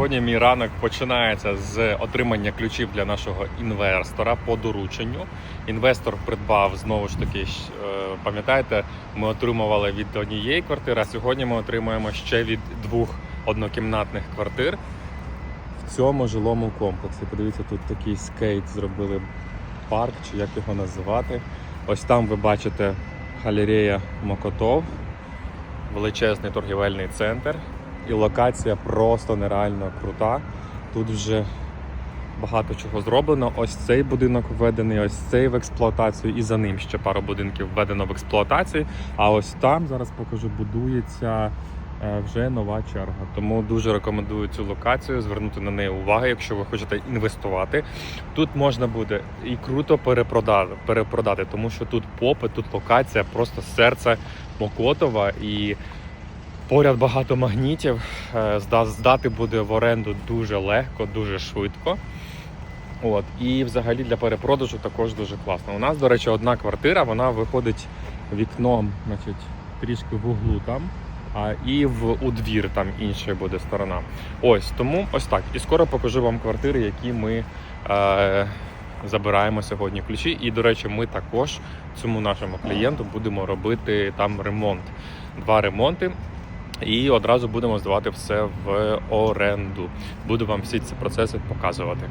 Сьогодні мій ранок починається з отримання ключів для нашого інвестора по дорученню. Інвестор придбав знову ж таки, е, пам'ятаєте, ми отримували від однієї квартири, а сьогодні ми отримуємо ще від двох однокімнатних квартир в цьому жилому комплексі. Подивіться, тут такий скейт зробили парк, чи як його називати. Ось там ви бачите галерея Мокотов, величезний торгівельний центр. І локація просто нереально крута. Тут вже багато чого зроблено. Ось цей будинок введений, ось цей в експлуатацію, і за ним ще пару будинків введено в експлуатацію. А ось там зараз покажу, будується е, вже нова черга. Тому дуже рекомендую цю локацію, звернути на неї увагу, якщо ви хочете інвестувати. Тут можна буде і круто перепродати, перепродати, тому що тут попит, тут локація, просто серце Мокотова і. Поряд багато магнітів. е, Здати буде в оренду дуже легко, дуже швидко. От. І взагалі для перепродажу також дуже класно. У нас, до речі, одна квартира, вона виходить вікном, значить, трішки в углу там, а і в у двір там інша буде сторона. Ось тому ось так. І скоро покажу вам квартири, які ми е, забираємо сьогодні ключі. І, до речі, ми також цьому нашому клієнту будемо робити там ремонт. Два ремонти. І одразу будемо здавати все в оренду. Буду вам всі ці процеси показувати.